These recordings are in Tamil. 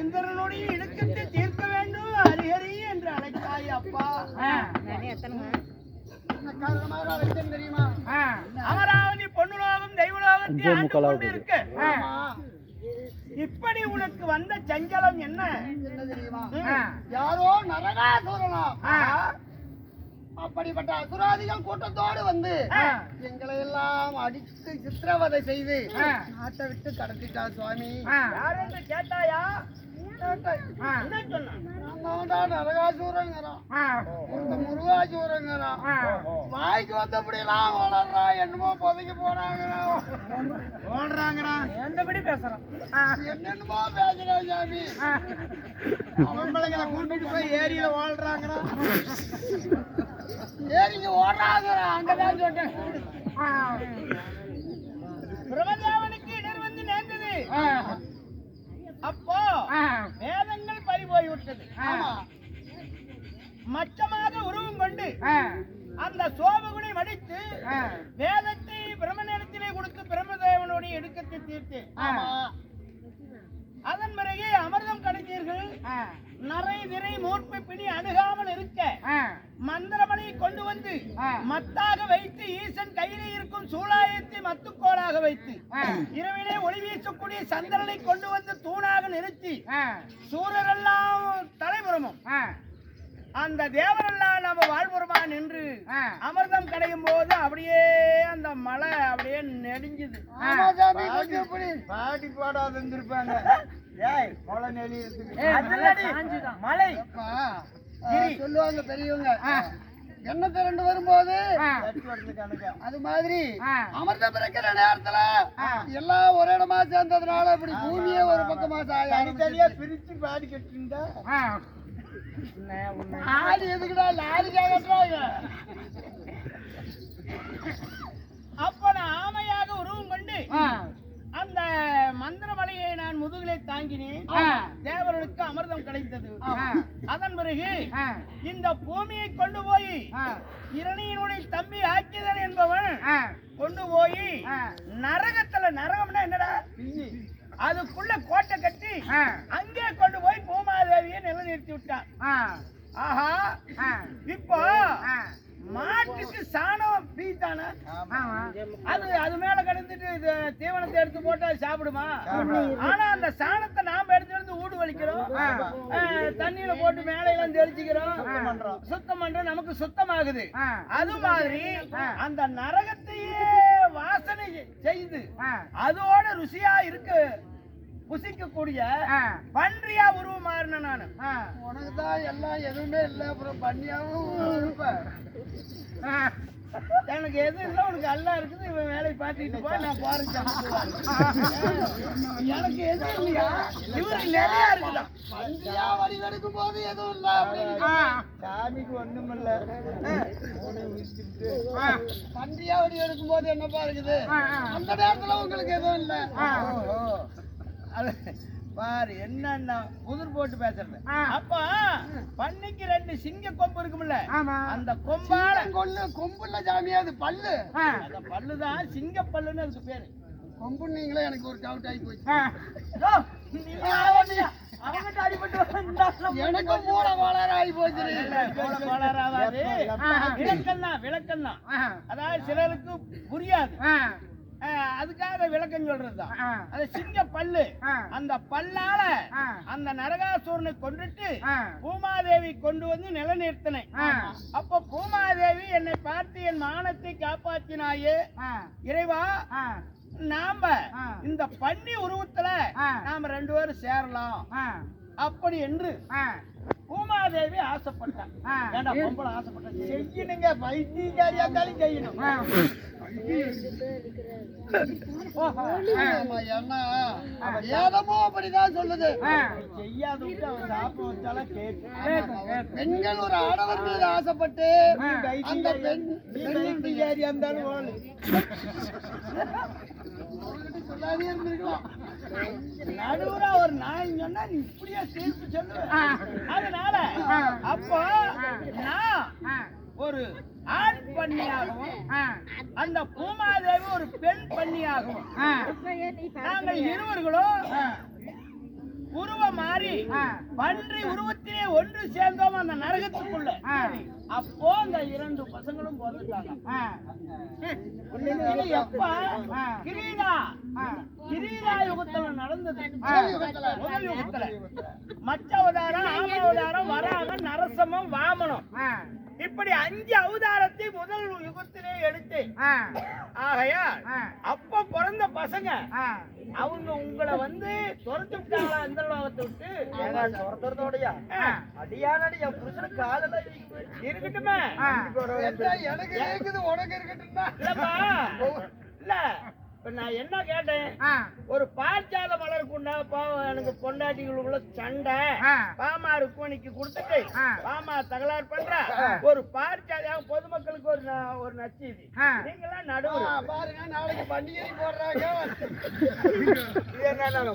இந்திரனுடைய இடுக்கத்தை தீர்க்க வேண்டும் ஹரிஹரி என்று அழைத்தாய் அப்பா. தெரியுமா? அமராவதி பொன்னுலோகம் தெய்வலோகத்தை ஆண்டு கொண்டிருக்க. இப்படி உனக்கு வந்த சஞ்சலம் என்ன? என்ன தெரியுமா. யாரோ நரகாசுரனா? அப்படிப்பட்ட அசுராதிகள் கூட்டத்தோடு வந்து. எங்களை எல்லாம் அடித்து சித்திரவதை செய்து. நாட்டை விட்டு கடத்திட்டா சுவாமி. யார் கேட்டாயா? வாய்க்கு வந்தபடி எல்லாம் வளர்றான் என்னமோ புதைக்கு ஓடுறாங்கடா. எந்தபடி பேசுறான்? என்னென்னமோ பேசுறான் சாமி பொம்பளைங்களை கூட்டிட்டு போய் ஏரியில வாழ்றாங்கடா. ஏறிங்க ஓடுறாங்கிறான் அங்கதான் சொன்னேன் பிரமதேவனுக்கு இடர் வந்து நேர்ந்தது அப்போ வேதங்கள் பறி போய்விட்டது ஆமா மச்சமாக உருவம் கொண்டு அந்த சோபகுனை மடித்து வேதத்தை பிரம்மனிடத்திலே கொடுத்து பிரம்மதேவனுடைய இடுக்கத்தை தீர்த்து ஆமா அதன் பிறகு அமிர்தம் கிடைத்தீர்கள் நரை திரை மூர்ப்பு பிடி அணுகாமல் இருக்க மந்திரமணி கொண்டு வந்து மத்தாக வைத்து ஈசன் கையிலே இருக்கும் சூலாயத்தை மத்துக்கோளாக வைத்து இரவிலே ஒளி வீசக்கூடிய சந்திரனை கொண்டு வந்து தூணாக நிறுத்தி சூரரெல்லாம் தலைபுறமும் அந்த தேவரெல்லாம் நம்ம வாழ்புறமா நின்று அமிர்தம் கிடைக்கும் போது அப்படியே அந்த மலை அப்படியே நெடிஞ்சுது. பாடி. பாடாத இருந்திருப்பாங்க ஏய் மலை நெளி மலை சொல்லுவாங்க பெரியவங்க. என்ன திரண்டு வரும்போது அது மாதிரி அமிர்த பிறக்கிற நேரத்துல எல்லாம் ஒரு இடமா சேர்ந்ததுனால இப்படி பூமியே ஒரு பக்கமா சாய பிரிச்சு பாடி கட்டிருந்தா. ஆடி எதுக்குடா லாரிக்காக கட்டுறாங்க? அப்ப நான் ஆமையாக உருவம் கொண்டு அந்த மந்திரமலையை நான் முதுகிலே தாங்கினேன். தேவர்களுக்கு அமிர்தம் கிடைத்தது. அதன் பிறகு இந்த பூமியை கொண்டு போய் இரணியினுடைய தம்பி ஆக்கிதன் என்பவன் கொண்டு போய் நரகத்துல நரகம்னா என்னடா? அதுக்குள்ள கோட்டை கட்டி அங்கே கொண்டு போய் பூமாதேவியை நிலைநிறுத்தி விட்டான். ஆஹா. இப்போ மாட்டுக்கு சாணம் பீத்தானே அது அது மேல கிடந்துட்டு இது தீவனத்தை எடுத்து போட்டு சாப்பிடுமா? ஆனா அந்த சாணத்தை நாம எடுத்து வந்து ஊடு வலிக்கிறோம். தண்ணியில போட்டு மேலையெல்லாம் தெளிச்சுக்கிறோம். சுத்தம் பண்றோம். நமக்கு சுத்தமாகுது. அது மாதிரி அந்த நரகத்தையே வாசனை செய்து அதோட ருசியா இருக்கு. புசிக்கக்கூடிய பன்றியா உருவம் மாறின நானு. உனக்கு தான் எல்லாம் எதுவுமே இல்லை அப்புறம் பண்ணியாவும் இருப்பேன் எனக்கு எது இல்லை உனக்கு அல்லா இருக்குது இவன் வேலையை பார்த்துக்கிட்டு போ நான் போறேன் எனக்கு எது இல்லையா? இவருக்கு நிறைய இருக்குதான் பண்டியா வரி எடுக்கும் போது எதுவும் இல்லை அப்படின்னு சாமிக்கு ஒண்ணும் இல்ல. பண்டியா வரி எடுக்கும் போது என்னப்பா இருக்குது? அந்த நேரத்துல உங்களுக்கு எதுவும் இல்லை. அது பாரு என்னன்னா புதிர் போட்டு பேசுறது. அப்ப பன்னிக்கு ரெண்டு சிங்க கொம்பு இருக்கும்ல? அந்த கொம்பால கொள்ளு கொம்புல ஜாமியா அது பல்லு. அந்த பல்லுதான் சிங்க பல்லுன்னு அதுக்கு பேரு. கொம்புன்னீங்களே எனக்கு ஒரு டவுட் ஆகி போச்சு. அவன்கிட்ட அடிபட்டு எனக்கு மூளை கோளாறு ஆகி போச்சு. விளக்கம் தான் விளக்கம் தான் அதாவது சிலருக்கு புரியாது. அதுக்காக விளக்கம் சொல்றதுதான். அது சிங்க பல்லு. அந்த பல்லால அந்த நரகாசூரனை கொண்டுட்டு பூமாதேவி கொண்டு வந்து நிலைநிறுத்தினேன். அப்ப பூமாதேவி என்னை பார்த்து என் மானத்தை காப்பாத்தினாயே. இறைவா நாம இந்த பன்னி உருவத்துல நாம ரெண்டு பேரும் சேரலாம். அப்படி என்று பூமாதேவி ஆசைப்பட்டான். ஏண்டா பொம்பளை ஆசைப்பட்டா செய்யணுங்க வைத்தியக்காரியா இருந்தாலும் செய்யணும். வேதமோ அப்படிதான் சொல்லுது சாப்பிட பெண்கள் ஒரு ஆடவர் மீது ஆசைப்பட்டு அந்த பெண் வைத்தியக்காரியா இருந்தாலும் சொல்லாதே இருந்திருக்கலாம் ஒரு நாய் சொன்னா நீ இப்படியே தீர்ப்பு சொல்லுவ அதனால அப்போ நான் ஒரு ஆண் பண்ணியாகவும் அந்த பூமாதேவி ஒரு பெண் பண்ணியாகவும் நாங்கள் இருவர்களும் உருவ மாறி பன்றி உருவத்திலே ஒன்று சேர்ந்தோம் அந்த நரகத்துக்குள்ள. அப்போ அந்த இரண்டு பசங்களும் பிறந்துட்டாங்க. எப்ப கிரீடா கிரீடா யுகத்துல நடந்தது. முதல் யுகத்துல. மச்ச அவதாரம் ஆம அவதாரம் வராக நரசமம் வாமனம். இப்படி அஞ்சு அவதாரத்தை முதல் யுகத்திலே எடுத்து ஆ, ஆகையால் ஆ. அப்ப பிறந்த பசங்க. அவங்க உங்களை வந்து துரத்து விட்டாங்களா இந்த லோகத்தை விட்டு? துரத்துறதோடயா. அடியானடி என் புருஷனுக்கு காதல இருக்கட்டுமே. எனக்கு இருக்குது உனக்கு இருக்கட்டும்னா இல்லப்பா இல்ல. இப்ப நான் என்ன கேட்டேன்? ஒரு பாஞ்சால மலருக்குண்டா பாவம் எனக்கு பொண்டாட்டிகளுக்குள்ள சண்டை. பாமா கொடுத்துட்டு ஆ. பாமா தகராறு பண்ற. ஒரு பார்ச்சால பொதுமக்களுக்கு ஒரு ஒரு நச்சீதி. ஆ. நீங்களாம் நடுவு பாருங்க நாளைக்கு பண்டிகை போடுறாங்க. இது என்ன நான்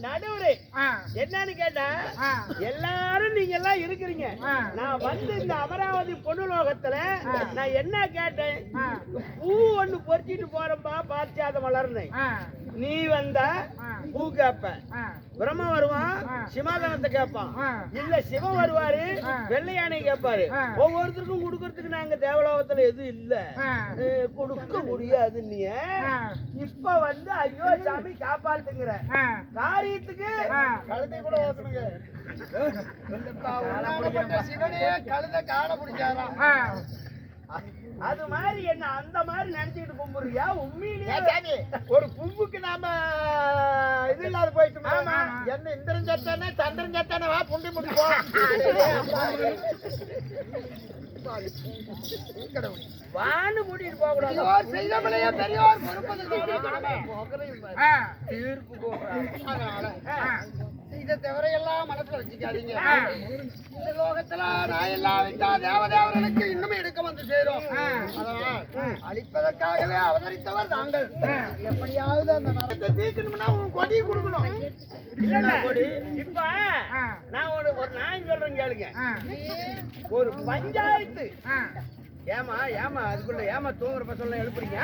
நடுவுரு என்னன்னு கேட்டா. எல்லாரும் நீங்க எல்லாம் இருக்கிறீங்க. நான் வந்து இந்த அமராவதி பொண்ணுலோகத்துல நான் என்ன கேட்டேன். பூ ஒண்ணு பொறிச்சிட்டு போறப்பா பார்ச்சாத மலர்னு ஆ, நீ வந்தா. பூ கேப்ப. பிரம்ம வருவான். சிமாதானத்தை கேட்பான். இல்ல சிவன் வருவாரு ஆ. வெள்ளை யானை கேட்பாரு. ஒவ்வொருத்தருக்கும் கொடுக்கறதுக்கு நாங்க தேவலோகத்துல எதுவும் இல்ல கொடுக்க முடியாது நீ. இப்ப வந்து ஐயோ சாமி காப்பாத்துங்கிற. காரியத்துக்கு. கழுத்தை கூட சிவனே கழுத காலை பிடிச்சாராம். அது மாதிரி என்ன அந்த மாதிரி நினைச்சுக்கிட்டு கும்பிடுறியா? உண்மையிலேயே ஒரு பூவுக்கு நாம இது இல்லாத போயிட்டு ஆமா. என்ன இந்திரன் சத்தானே சந்திரன் சத்தானே வா புண்டி முடி போ. வான்னு கூட்டிட்டு போக கூடாது. செய்தவளையே பெரியோர் பொறுப்பது. தீர்ப்பு போடுறாங்க. இதை தவிர எல்லாம் மனசுல வச்சுக்காதீங்க. இந்த லோகத்துல நான் எல்லாம் விட்டா தேவதேவர்களுக்கு இன்னும் எடுக்க வந்து சேரும். அதனால் அழிப்பதற்காகவே அவதரித்தவர் நாங்கள் எப்படியாவது அந்த நரகத்தை தீர்க்கணும்னா உன் கொடியை கொடுக்கணும் கொடி இப்ப. நான் ஒரு ஒரு நான் சொல்றேன் கேளுங்க. ஒரு பஞ்சாயத்து. ஏமா ஏமா அதுக்குள்ள ஏமா தூங்குறப்ப சொல்ல எழுப்புறீங்க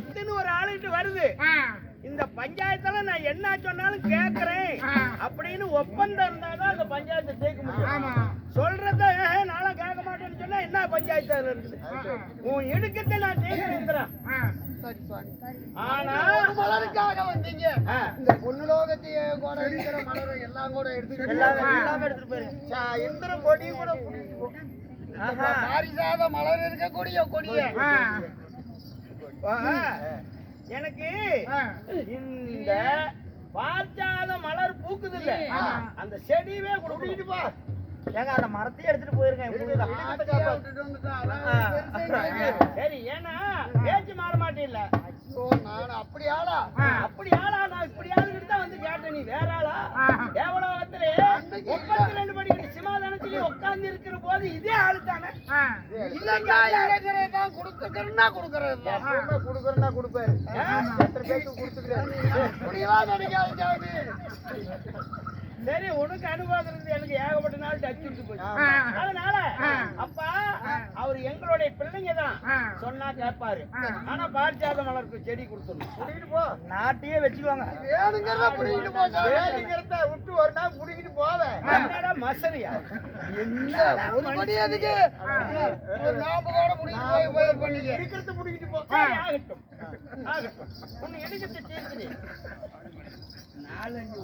இத்தனை ஒரு ஆளுகிட்ட வருது. இந்த பஞ்சாயத்துல நான் என்ன சொன்னாலும் கேக்குறேன். அப்படின்னு ஒப்பந்தம் இருந்தாதான் அந்த பஞ்சாயத்தை ஜெயிக்க முடியும். ஆமா. சொல்றத "ஏஹே, நானும் கேட்க மாட்டேன்னு சொன்னா என்ன பஞ்சாயத்து இருக்குது? உன் இடுக்கத்தை நான் ஜெயிக்கிறேன் ஆனா ஒரு மலருக்காக வந்தீங்க. இந்த பொண்ணு லோகத்தையே கூட இருக்கிற மலரை எல்லாம் கூட எடுத்து எல்லாமே எடுத்துட்டு போயிரு. இந்திர கொடி கூட பிடிச்சு போ. இந்த பாரிஜாத மலர் இருக்கக்கூடிய கொடிய. எனக்கு. இந்த பார்த்தாத மலர் பூக்குது இல்ல. அந்த செடியவே கொடுத்துட்டு போ. ஏங்க அந்த மரத்தையே எடுத்துட்டு போயிருக்கேன். சரி ஏன்னா பேச்சு மாற மாட்டேன் நான் அப்படி ஆளா. அப்படி ஆளா நான் இப்படி ஆளுகிட்டு தான் வந்து கேட்டேன். நீ வேற ஆளா. தேவலோகத்திலே முப்பத்தி ரெண்டு படிக்கிற சிமாதானத்திலே உட்கார்ந்து இருக்கிற போது இதே ஆளு தானே? ஆ. இல்லைங்க இளைஞரை தான் கொடுத்துக்கிறேன்னா கொடுக்கறது தான் கொடுக்கறனா கொடுப்பாரு எத்தனை பேருக்கு கொடுத்துக்கிறாரு அப்படியெல்லாம் நினைக்காதீங்க அது. சரி உனக்கு அனுபவம் இருந்து எனக்கு ஏகப்பட்ட நாள் டச் விட்டு போச்சு. அதனால. அப்பா அவர் எங்களுடைய பிள்ளைங்க தான். சொன்னா கேட்பாரு. ஆனா பாரிஜாத மலருக்கு செடி கொடுத்துடணும். புடிக்கிட்டு போ. நாட்டையே வச்சுக்குவாங்க வேணுங்கிறத விட்டு ஒரு நாள் புடிக்கிட்டு போவேன் என்னடா மசரியா? இல்ல, ஒரு படி அதுக்கு? ஒரு நாற்பது கூட புடிங்கிட்டு போய் பண்ணிக்க. இருக்கிறத புடிக்கிட்டு போ. ஆகட்டும். ஆகட்டும். உன்னை எடுக்கிறது தீர்க்குது நாலஞ்சு